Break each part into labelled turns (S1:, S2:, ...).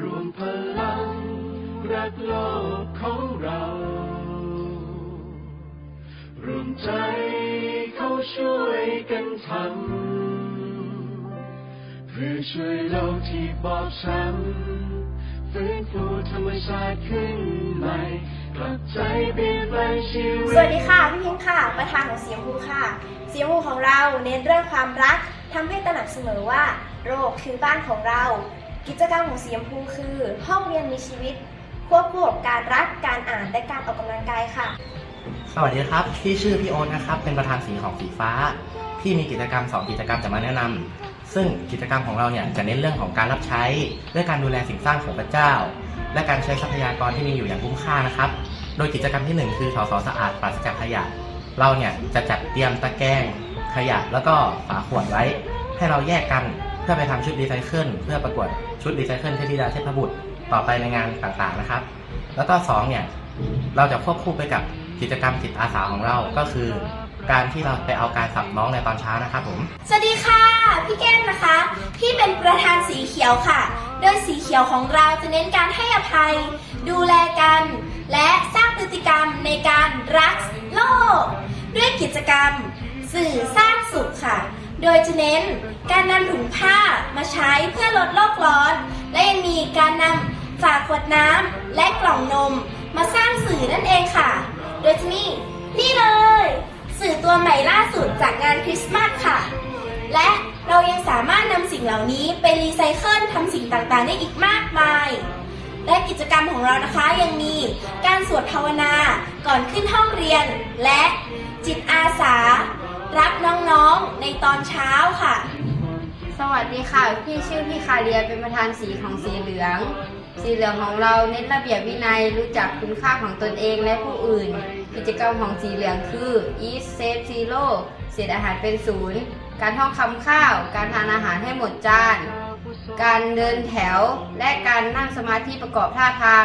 S1: รวมพลังรักโลกของเรา รวมใจเขาช่วยกันทำ เพื่อช่วยโลกที่บอบช้ำฟื้นฟูธรรมชาติขึ้นใหม่กลับใจเปลี่ยนแปลงชีวิต
S2: สวัสดีค่ะ พี่พิมพ์ค่ะ ประธานของเสีชมพูค่ะ เสีชมพูของเราเน้นเรื่องความรักทำให้ตระหนักเสมอว่า โรคคือบ้านของเรา กิจกรรมของสีชมพูคือ ห้องเรียนมีชีวิต ควบคู่กับการรักการอ่านและการออกกำลังกายค่ะ
S3: สวัสดีครับพี่ชื่อพี่โอนนะครับ เป็นประธานสีของสีฟ้า พี่มีกิจกรรม 2 กิจกรรมจะมาแนะนำซึ่งกิจกรรมของเราเนี่ยจะเน้นเรื่องของการรับใช้เรื่องการดูแลสิ่งสร้างของพระเจ้า และการใช้ทรัพยากรที่มีอยู่อย่างคุ้มค่านะครับ โดยกิจกรรมทีหนึ่1 คือสอสอสะอาดปราศจากขยะ เราเนี่ยจะจัดเตรียมตะแกรงขยะแล้วก็ฝาขวดไว้ ให้เราแยกกันเพื่อไปทำชุดรีไซเคิลเพื่อประกวด ชุดรีไซเคิลเทพธิดาเทพบุตรต่อไปในงานต่างๆนะครับ แล้วก็สองเนี่ยเราจะควบคู่ไปกับกิจกรรมจิตอาสาของเราก็คือ การที่เราไปเอาการสับน้องในตอนเช้านะครับผม
S2: สวัสดีค่ะ พี่แก้มนะคะ พี่เป็นประธานสีเขียวค่ะ โดยสีเขียวของเราจะเน้นการให้อภัย ดูแลกัน และสร้างพฤติกรรมในการรักโลก ด้วยกิจกรรม สื่อสร้าง โดยจะเน้นการนำถุงผ้ามาใช้เพื่อลดโลกร้อน และยังมีการนำฝาขวดน้ำและกล่องนม มาสร้างสื่อนั่นเองค่ะ โดยจะมีนี่เลย สื่อตัวใหม่ล่าสุดจากงานคริสต์มาสค่ะ และเรายังสามารถนำสิ่งเหล่านี้ไปรีไซเคิลทำสิ่งต่างๆ ได้อีกมากมาย และกิจกรรมของเรานะคะยังมีการสวดภาวนาก่อนขึ้นห้องเรียนและ รับน้องๆในตอนเช้าค่ะ
S4: สวัสดีค่ะพี่ชื่อพี่คาเรียเป็นประธานสีของสีเหลือง สีเหลืองของเราเน้นระเบียบวินัยรู้จักคุณค่าของตนเองและผู้อื่น กิจกรรมของสีเหลืองคือ Eat Save Zero เศษอาหารเป็นศูนย์การท่องคำข้าว การทานอาหารให้หมดจาน การเดินแถว และการนั่งสมาธิประกอบท่าทาง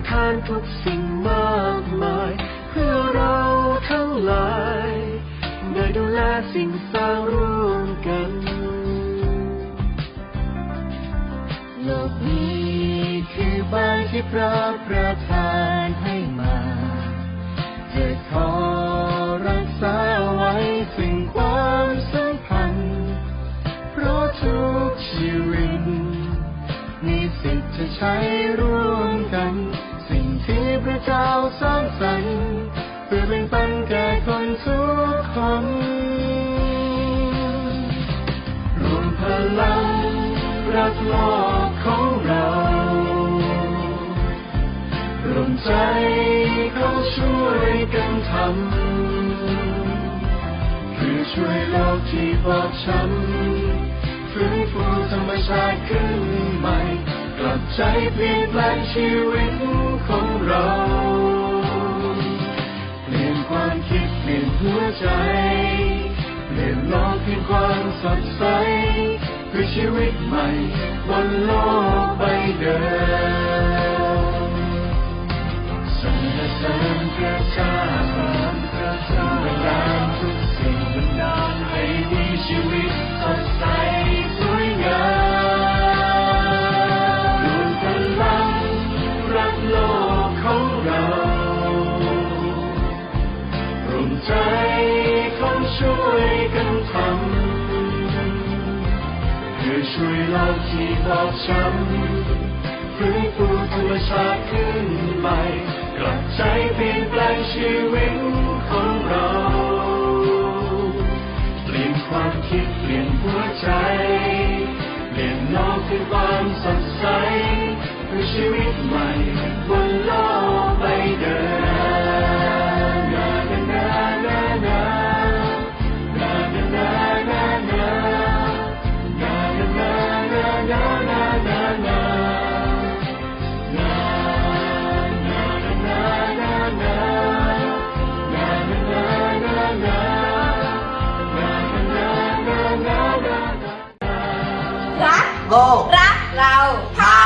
S1: ประทานทุกสิ่งมากมาย เพื่อเราทั้งหลายได้ดูแลสิ่งสร้างร่วมกันโลกนี้คือบ้านที่พระประทานให้มาจะขอ ที่พระเจ้าสร้างสรรค์เพื่อแบ่งปันแก่คนทุกคนรวมพลังรักโลกของเรารวมใจเขาช่วยกันทำคือช่วยโลกที่บอบช้ำฟื้นฟูธรรมชาติขึ้นใหม่ กลับใจเปลี่ยนแปลงชีวิตของเรา เปลี่ยนความคิดเปลี่ยนหัวใจ เปลี่ยนโลกให้ความสดใสเพื่อชีวิตใหม่บนโลกใบเดิมสรรเสริญพระเจ้าบันดาลทุก ช่วยโลกที่บอบช้ำฟื้นฟูธรรมชาติขึ้นใหม่กลับใจเปลี่ยนแปลงชีวิตของเราเปลี่ยนความคิดเปลี่ยนหัวใจเปลี่ยนโลกให้ความสดใสเพื่อชีวิตใหม่บนโลก
S4: โก
S2: รัก
S4: เราเท่า